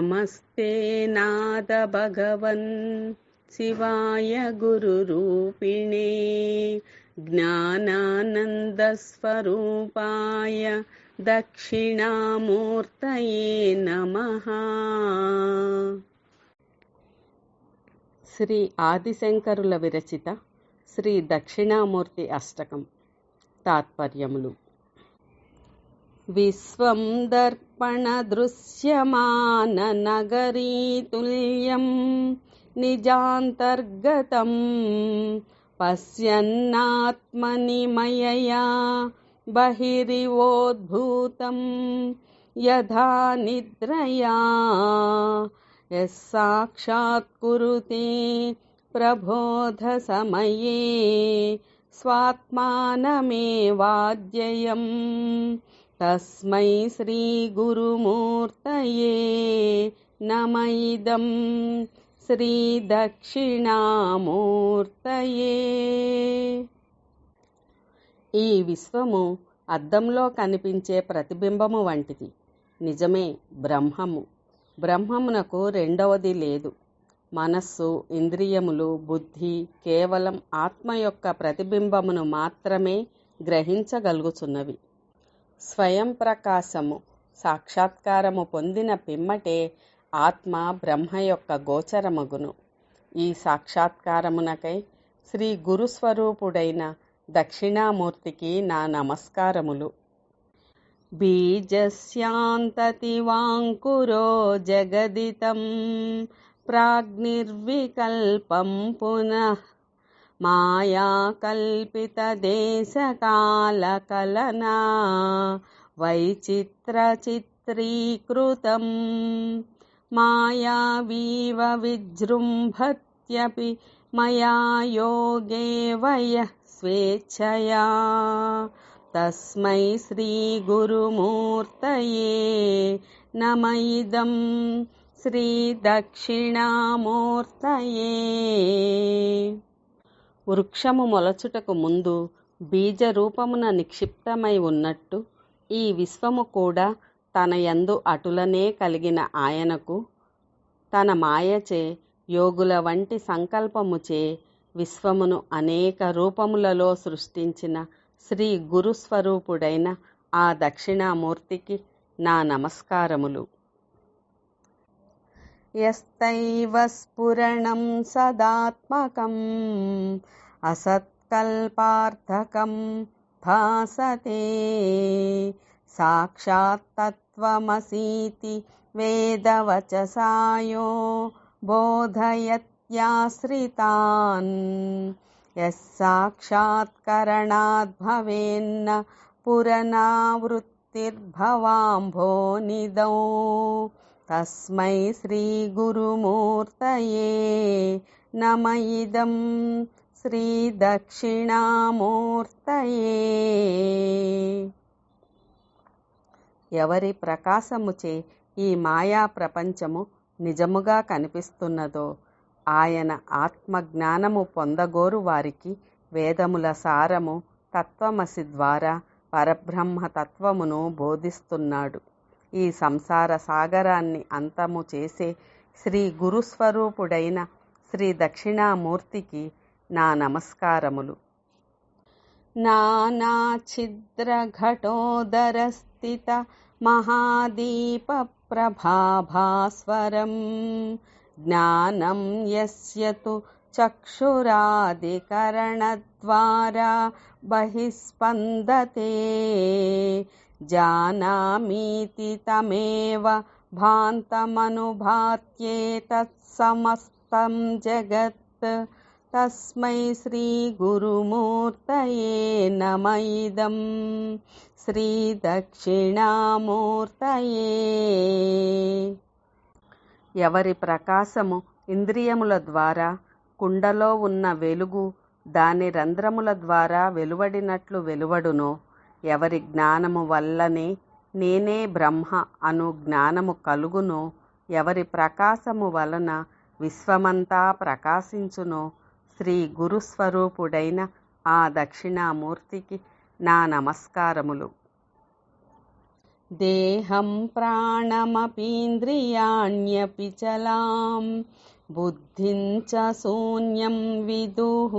నమస్తే నాద భగవన్ శివాయ గురు రూపిణే. జ్ఞానానందస్వరూపాయ దక్షిణామూర్తయే నమ. శ్రీ ఆదిశంకరుల విరచిత శ్రీ దక్షిణామూర్తి అష్టకం. తాత్పర్యములు. विश्वं दर्पणदृश्यमाननगरीतुल्यं तुल्यं निजान्तर्गतं पश्यन्नात्मनिमयया बहिरिवोद्भूतं यथा निद्रया। यः साक्षात् कुरुते प्रबोधसमये स्वात्मानमेवाद्ययम्। తస్మై శ్రీ గురుమూర్తయే నమైదం శ్రీ దక్షిణామూర్తయే. ఈ విశ్వము అద్దంలో కనిపించే ప్రతిబింబము వంటిది. నిజమే బ్రహ్మము. బ్రహ్మమునకు రెండవది లేదు. మనస్సు ఇంద్రియములు బుద్ధి కేవలం ఆత్మ యొక్క ప్రతిబింబమును మాత్రమే గ్రహించగలుగుచున్నవి స్వయం ప్రకాశము సాక్షాత్కారము పొందిన పిమ్మటే ఆత్మ బ్రహ్మ యొక్క గోచరమగును. ఈ సాక్షాత్కారమునకై శ్రీ గురుస్వరూపుడైన దక్షిణామూర్తికి నా నమస్కారములు. బీజస్యాంతతివాంకురో జగదితం ప్రాగ్నిర్వికల్పం పునః मायाकल्पितदेशकालकलना वैचित्रचित्रीकृतं मायाव विजृम्भत्यपि मया योगे वयः स्वेच्छया। तस्मै श्रीगुरुमूर्तये नम इदं श्रीदक्षिणामूर्तये। వృక్షము మొలచుటకు ముందు బీజ రూపమున నిక్షిప్తమై ఉన్నట్టు ఈ విశ్వము కూడా తన యందు అటులనే కలిగిన ఆయనకు తన మాయచే యోగుల వంటి సంకల్పముచే విశ్వమును అనేక రూపములలో సృష్టించిన శ్రీ గురుస్వరూపుడైన ఆ దక్షిణామూర్తికి నా నమస్కారములు. यस्तैव स्फुरणं सदात्मकम् असत्कल्पार्थकं भासते। साक्षात्तत्त्वमसीति वेदवचसायो बोधयत्याश्रितान्। यः यस्साक्षात्करणाद्भवेन्न पुरनावृत्तिर्भवाम्भोनिदौ తస్మై శ్రీగురుమూర్తయే నమ ఇదం శ్రీదక్షిణామూర్తయే ఎవరి ప్రకాశముచే ఈ మాయా ప్రపంచము నిజముగా కనిపిస్తున్నదో ఆయన ఆత్మజ్ఞానము పొందగోరు వారికి వేదముల సారము తత్వమసి ద్వారా పరబ్రహ్మ తత్వమును బోధిస్తున్నాడు. ఈ సంసార సాగరాన్ని అంతము చేసే శ్రీ గురుస్వరూపుడైన శ్రీ దక్షిణామూర్తికి నా నమస్కారములు. నానాఛిద్రఘటోదరస్థిత మహాదీప ప్రభాభాస్వరం జ్ఞానం యస్య తు చక్షురాదికరణద్వారా బహిస్పందతే జానామీతి తమేవ భాంతమనుభాత్యేతత్సమస్తం జగత్ తస్మై శ్రీగురుమూర్తయే నమ ఇదం శ్రీదక్షిణామూర్తయే ఎవరి ప్రకాశము ఇంద్రియముల ద్వారా కుండలో ఉన్న వెలుగు దాని రంధ్రముల ద్వారా వెలువడినట్లు వెలువడునో ఎవరి జ్ఞానము వల్లనే నేనే బ్రహ్మ అను జ్ఞానము కలుగునో ఎవరి ప్రకాశము వలన విశ్వమంతా ప్రకాశించునో శ్రీ గురుస్వరూపుడైన ఆ దక్షిణామూర్తికి నా నమస్కారములు. దేహం ప్రాణమపీంద్రియాణ్యపి చలాం బుద్ధిం చ శూన్యం విదుః.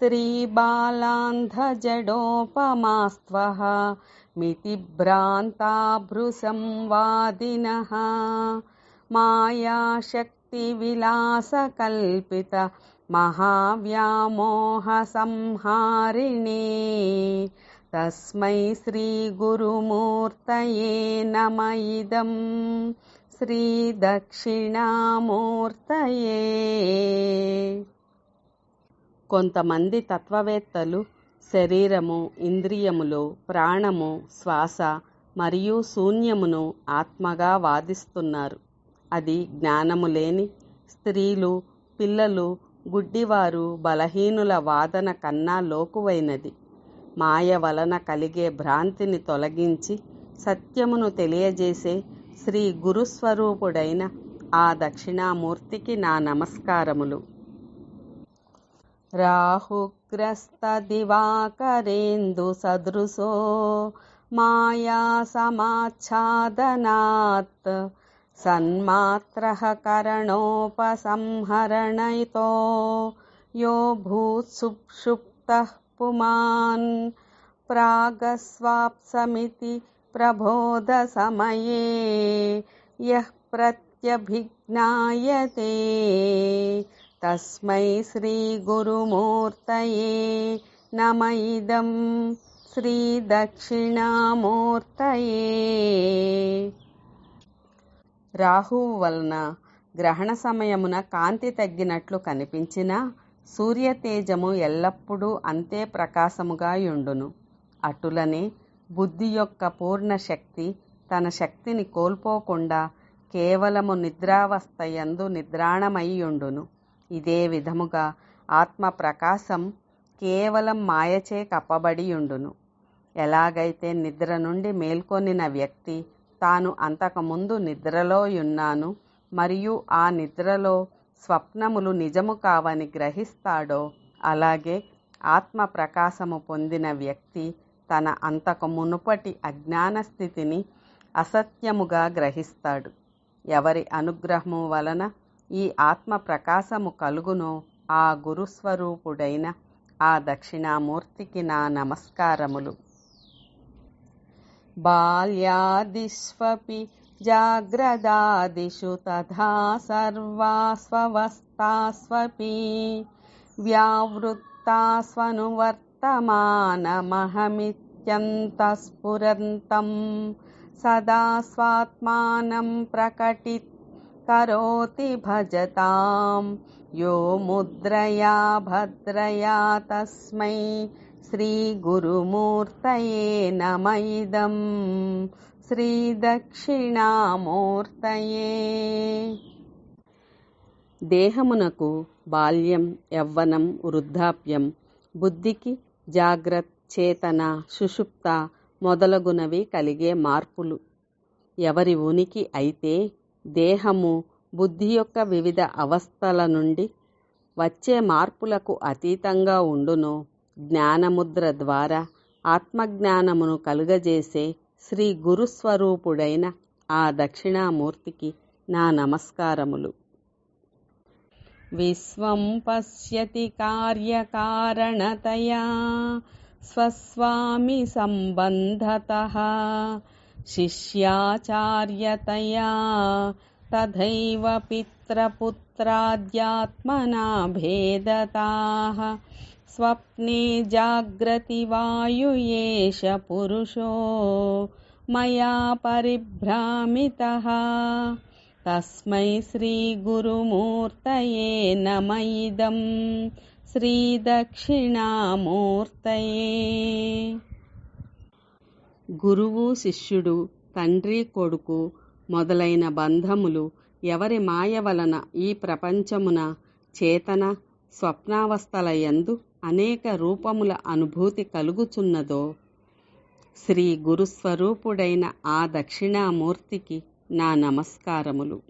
स्त्रीबालान्धजडोपमास्त्वः मितिभ्रान्ता भृसंवादिनः मायाशक्तिविलासकल्पित मायाशक्तिविलासकल्पितमहाव्यामोहसंहारिणे तस्मै श्रीगुरुमूर्तये नम इदम् श्रीदक्षिणामूर्तये। కొంతమంది తత్వవేత్తలు శరీరము ఇంద్రియములు ప్రాణము శ్వాస మరియు శూన్యమును ఆత్మగా వాదిస్తున్నారు. అది జ్ఞానము లేని స్త్రీలు పిల్లలు గుడ్డివారు బలహీనుల వాదన కన్నా లోకువైనది. మాయ వలన కలిగే భ్రాంతిని తొలగించి సత్యమును తెలియజేసే శ్రీ గురుస్వరూపుడైన ఆ దక్షిణామూర్తికి నా నమస్కారములు. राहुग्रस्तदिवाकरेन्दुसदृशो मायासमाच्छादनात् सन्मात्रः करणोपसंहरणयितो यो सुप्तः पुमान् प्रागस्वाप्समिति प्रबोधसमये यः प्रत्यभिज्ञायते తస్మై శ్రీ గురుమూర్తయే నమైదం శ్రీ ఇదం శ్రీదక్షిణామూర్తయే రాహువు వలన గ్రహణ సమయమున కాంతి తగ్గినట్లు కనిపించినా సూర్యతేజము ఎల్లప్పుడూ అంతే ప్రకాశముగా యుండును. అటులనే బుద్ధి యొక్క పూర్ణ శక్తి తన శక్తిని కోల్పోకుండా కేవలము నిద్రావస్థయందు నిద్రాణమయ్యుండును ఇదే విధముగా ఆత్మ ప్రకాశం కేవలం మాయచే కప్పబడియుండును. ఎలాగైతే నిద్ర నుండి మేల్కొనిన వ్యక్తి తాను అంతకుముందు నిద్రలో ఉన్నాను మరియు ఆ నిద్రలో స్వప్నములు నిజము కావని గ్రహిస్తాడో అలాగే ఆత్మ ప్రకాశము పొందిన వ్యక్తి తన అంతకు మునుపటి అజ్ఞాన స్థితిని అసత్యముగా గ్రహిస్తాడు. ఎవరి అనుగ్రహము వలన ఈ ఆత్మ ప్రకాశము కలుగును ఆ గురుస్వరూపుడైన ఆ దక్షిణామూర్తికి నా నమస్కారములు. బాల్యాదిష్వపి జాగ్రదాదిషు తథా సర్వాస్వవస్థాస్వపి వ్యావృత్తాస్వనువర్తమానమహమిత్యంతఃస్ఫురంతం సదా స్వాత్మానం ప్రకటి కరోతి భజతాం. యో ముద్రయా భద్రయా తస్మై శ్రీగురుమూర్తయే నమ ఇదం శ్రీదక్షిణామూర్తయే దేహమునకు బాల్యం యవ్వనం వృద్ధాప్యం బుద్ధికి జాగ్రత్ చేతన సుషుప్త మొదలగునవి కలిగే మార్పులు. ఎవరి ఉనికి అయితే దేహము బుద్ధి యొక్క వివిధ అవస్థల నుండి వచ్చే మార్పులకు అతీతంగా ఉండును. జ్ఞానముద్ర ద్వారా ఆత్మజ్ఞానమును కలుగజేసే శ్రీ గురుస్వరూపుడైన ఆ దక్షిణామూర్తికి నా నమస్కారములు. విశ్వం పశ్యతి కార్యకారణతయా స్వస్వామి సంబంధత శిష్యాచార్యతయా తథైవ పిత్రపుత్రాద్యాత్మనా భేదతా స్వప్నే జాగ్రతి వాయు ఏష పురుషో మయా పరిభ్రామిత తస్మై శ్రీగురుమూర్తయే నమ ఇదం శ్రీదక్షిణామూర్తయే గురువు శిష్యుడు తండ్రి కొడుకు మొదలైన బంధములు ఎవరి మాయ వలన ఈ ప్రపంచమున చేతన స్వప్నావస్థల యందు అనేక రూపముల అనుభూతి కలుగుచున్నదో శ్రీ గురుస్వరూపుడైన ఆ దక్షిణామూర్తికి నా నమస్కారములు.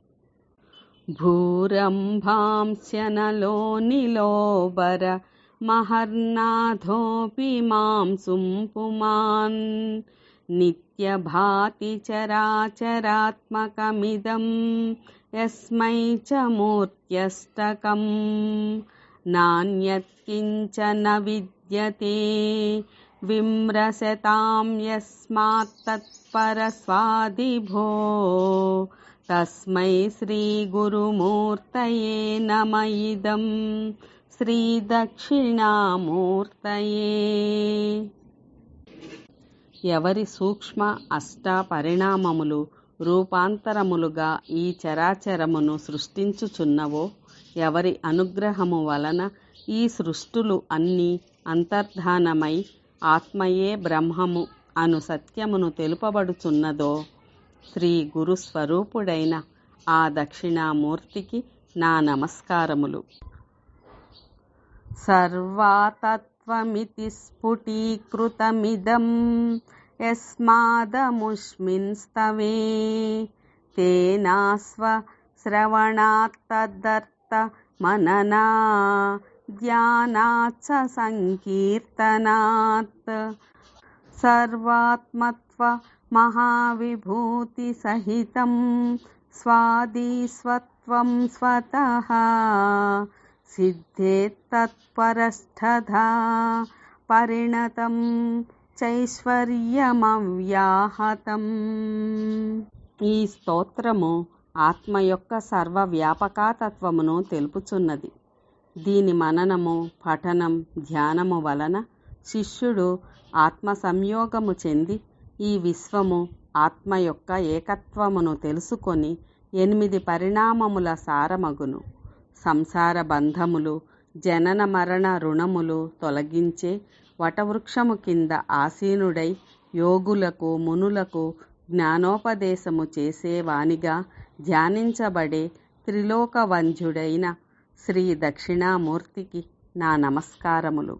భూరంభాంశనలోనిలోబర మహర్నాథోపి మాం సుంపుమాన్ नित्यभाति नित्यभातिचराचरात्मकमिदं यस्मै च मूर्त्यष्टकम्। नान्यत्किञ्च न विद्यते विम्रशतां यस्मात्तत्परस्वादिभो तस्मै श्रीगुरुमूर्तये नम म इदं श्रीदक्षिणामूर्तये। ఎవరి సూక్ష్మ అష్ట పరిణామములు రూపాంతరములుగా ఈ చరాచరమును సృష్టించుచున్నవో ఎవరి అనుగ్రహము వలన ఈ సృష్టులు అన్నీ అంతర్ధానమై ఆత్మయే బ్రహ్మము అను సత్యమును తెలుపబడుచున్నదో శ్రీ గురు స్వరూపుడైన ఆ దక్షిణామూర్తికి నా నమస్కారములు. సర్వాతత్ त्वमिति स्फुटीकृतमिदं यस्मादमुष्मिंस्तवे तेनास्व श्रवणात्तदर्थमनना ध्याना सङ्कीर्तनात्। सर्वात्मत्वमहाविभूतिसहितं स्वादि स्वत्वं स्वतः సహితం పరిణతం చైశ్వర్యమవ్యాహతం ఈ స్తోత్రము ఆత్మ యొక్క సర్వవ్యాపకతత్వమును తెలుపుచున్నది. దీని మననము పఠనం ధ్యానము వలన శిష్యుడు ఆత్మ సంయోగము చెంది ఈ విశ్వము ఆత్మ యొక్క ఏకత్వమును తెలుసుకొని ఎనిమిది పరిణామముల సారమగును. సంసార బంధములు జనన మరణ రుణములు తొలగించే వటవృక్షము కింద ఆసీనుడై యోగులకు మునులకు జ్ఞానోపదేశము చేసేవానిగా ధ్యానించబడే త్రిలోకవంధ్యుడైన శ్రీ దక్షిణామూర్తికి నా నమస్కారములు.